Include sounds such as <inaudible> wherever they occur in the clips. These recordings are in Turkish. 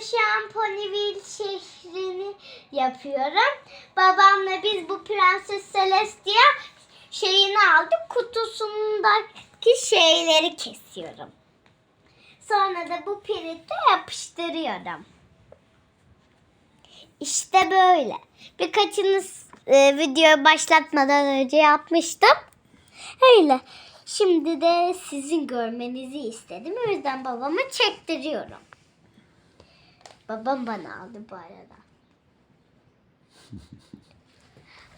şu an Ponyville şehrini yapıyorum. Babamla biz bu Prenses Celestia şeyini aldık. Kutusundaki şeyleri kesiyorum. Sonra da bu pirite yapıştırıyorum. İşte böyle. Birkaçını e, video başlatmadan önce yapmıştım. Öyle. Şimdi de sizin görmenizi istedim. O yüzden babama çektiriyorum. Babam bana aldı bu arada. <laughs>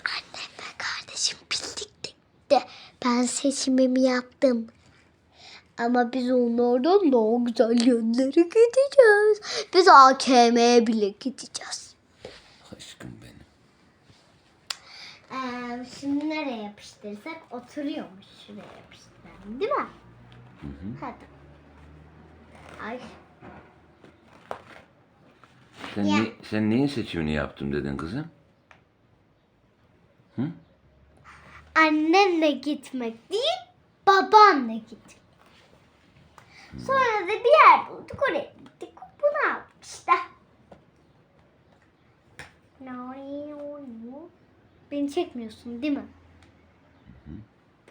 Annem ve kardeşim birlikte de ben seçimimi yaptım. Ama biz onlardan daha güzel yönlere gideceğiz. Biz AKM'ye bile gideceğiz. Aşkım benim. Ee, şimdi nereye yapıştırsak oturuyormuş. Şuraya yapıştıralım değil mi? Hadi. Ay. Sen, Ya. ne- sen neyin seçimini yaptım dedin kızım? Hı? Annemle gitmek değil, babanla gitmek. Sonra da bir yer bulduk, oraya gittik. Bunu aldık işte. Beni çekmiyorsun değil mi?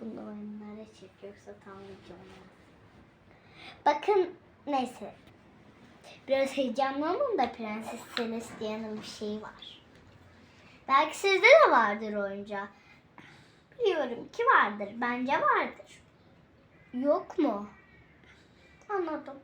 Bunu onlara çek yoksa tam video olmaz. Bakın neyse. Biraz heyecanlandım da Prenses Celestia'nın bir şeyi var. Belki sizde de vardır oyuncağı. Biliyorum ki vardır. Bence vardır. Yok mu? Anladım.